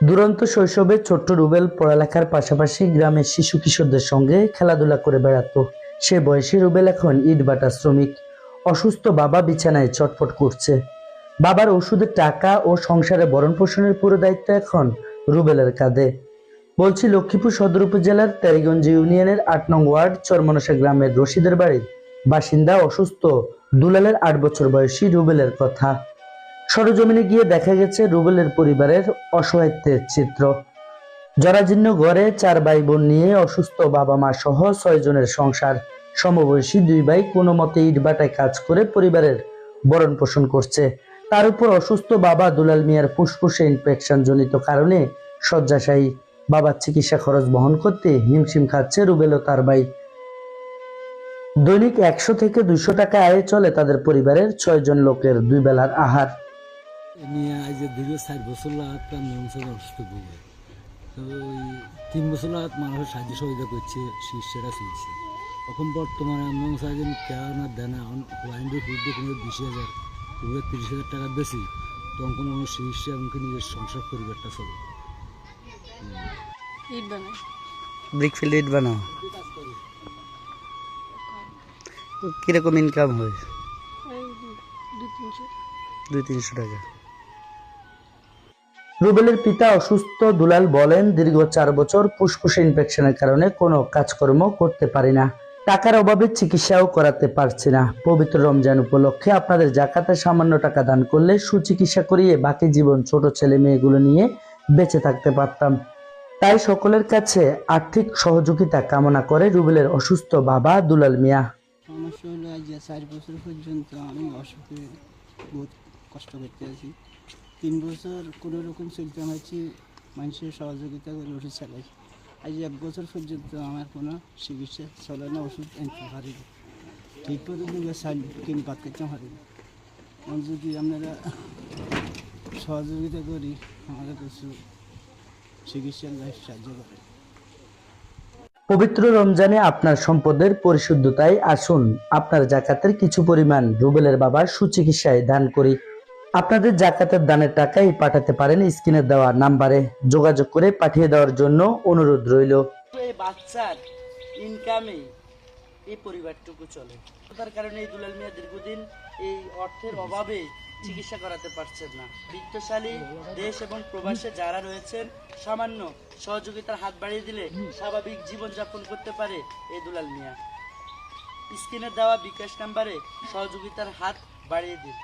দুরন্ত শৈশবে ছোট্ট রুবেল পড়ালেখার পাশাপাশি গ্রামের শিশু কিশোরদের সঙ্গে খেলাধুলা করে বেড়াতো। সে বয়সে রুবেল এখন ইটভাটা শ্রমিক। অসুস্থ বাবা বিছানায় চটপট করছে। বাবার ওষুধের টাকা ও সংসারে ভরণ পোষণের পুরো দায়িত্ব এখন রুবেলের কাঁধে। বলছি লক্ষ্মীপুর সদর উপজেলার তেরিগঞ্জ ইউনিয়নের আট নং ওয়ার্ড চরমনসা গ্রামের রশিদের বাড়ির বাসিন্দা অসুস্থ দুলালের আট বছর বয়সী রুবেলের কথা। সরজমিনে গিয়ে দেখা গেছে রুবেলের পরিবারের অসহায়ত্বের চিত্র। জরাজীর্ণ ঘরে চার ভাই বোন নিয়ে অসুস্থ বাবা মা সহ ছয় জনের সংসার। সমবয়সী দুই ভাই কোনো মতে ইটবাটায় কাজ করে পরিবারের ভরণ পোষণ করছে। তার উপর অসুস্থ বাবা দুলাল মিয়ার ফুসফুসে ইনফেকশন জনিত কারণে শয্যাশায়ী। বাবার চিকিৎসা খরচ বহন করতে হিমশিম খাচ্ছে রুবেল ও তার ভাই। দৈনিক একশো থেকে দুইশো টাকা আয়ে চলে তাদের পরিবারের ছয় জন লোকের দুই বেলার আহার। নিয়ে আজ দীর্ঘ চার বছর অসুস্থ ভোগে তো ওই তিন বছর মানুষের সাহায্য সহযোগিতা করছে শীর্ষেরা চলছে। এখন বর্তমানে মনসা যেন কেন বিশ হাজার তিরিশ হাজার টাকা বেশি তখন কোনো মানুষ শীর্ষে এমনকি নিজের সংসার পরিবারটা চলে। ইট বানাও। কীরকম ইনকাম হয়? দু দুই তিনশো টাকা। রুবেলের পিতা অসুস্থ দুলাল বলেন, দীর্ঘ চার বছর ফুসফুসে ইনফেকশনের কারণে কোনো কাজকর্ম করতে পারি না। টাকার অভাবে চিকিৎসাও করাতে পারছি না। পবিত্র রমজান উপলক্ষে আপনাদের জাকাতে সামান্য টাকা দান করলে সুচিকিৎসা করিয়ে বাকি জীবন ছোট ছেলে মেয়েগুলো নিয়ে বেঁচে থাকতে পারতাম। তাই সকলের কাছে আর্থিক সহযোগিতা কামনা করে রুবেলের অসুস্থ বাবা দুলাল মিয়া। সমস্যা হলো আজ চার বছর পর্যন্ত আমি অসুখে বহুত কষ্ট করতে আছি। তিন বছর কোনো রকম চলতে পারছি মানুষের সহযোগিতা করে ওষুধ চালাইছি আজ এক বছর পর্যন্ত আমার কোনো চিকিৎসা চলে না, ওষুধ আনতে পারিনি ঠিক দুটো সাইড কিনে বাদ করতে পারিনি যদি আপনারা সহযোগিতা করি, আমাদের কিছু চিকিৎসার সাহায্য করে। পবিত্র রমজানে আপনার সম্পদের পরিশুদ্ধতায় আসুন। আপনার জাকাতের কিছু পরিমাণ রুবেলের বাবার সুচিকিৎসায় দান করি। আপনাদের জাকাতের দানের টাকাই পাঠাতে পারেন স্ক্রিনে দেওয়া নাম্বারে। যোগাযোগ করে পাঠিয়ে দেওয়ার জন্য অনুরোধ রইল। এই বাচ্চার ইনকামে এই পরিবারটুকু চলে। তার কারণে এই দুলাল মিয়া দীর্ঘদিন এই অর্থের অভাবে চিকিৎসা করাতে পারছেন না। বিত্তশালী দেশ এবং প্রবাসে যারা রয়েছেন, সামান্য সহযোগিতার হাত বাড়িয়ে দিলে স্বাভাবিক জীবন যাপন করতে পারে এই দুলাল মিয়া। স্ক্রিনে দেওয়া বিকাশ নাম্বারে সহযোগিতার হাত বাড়িয়ে দিন।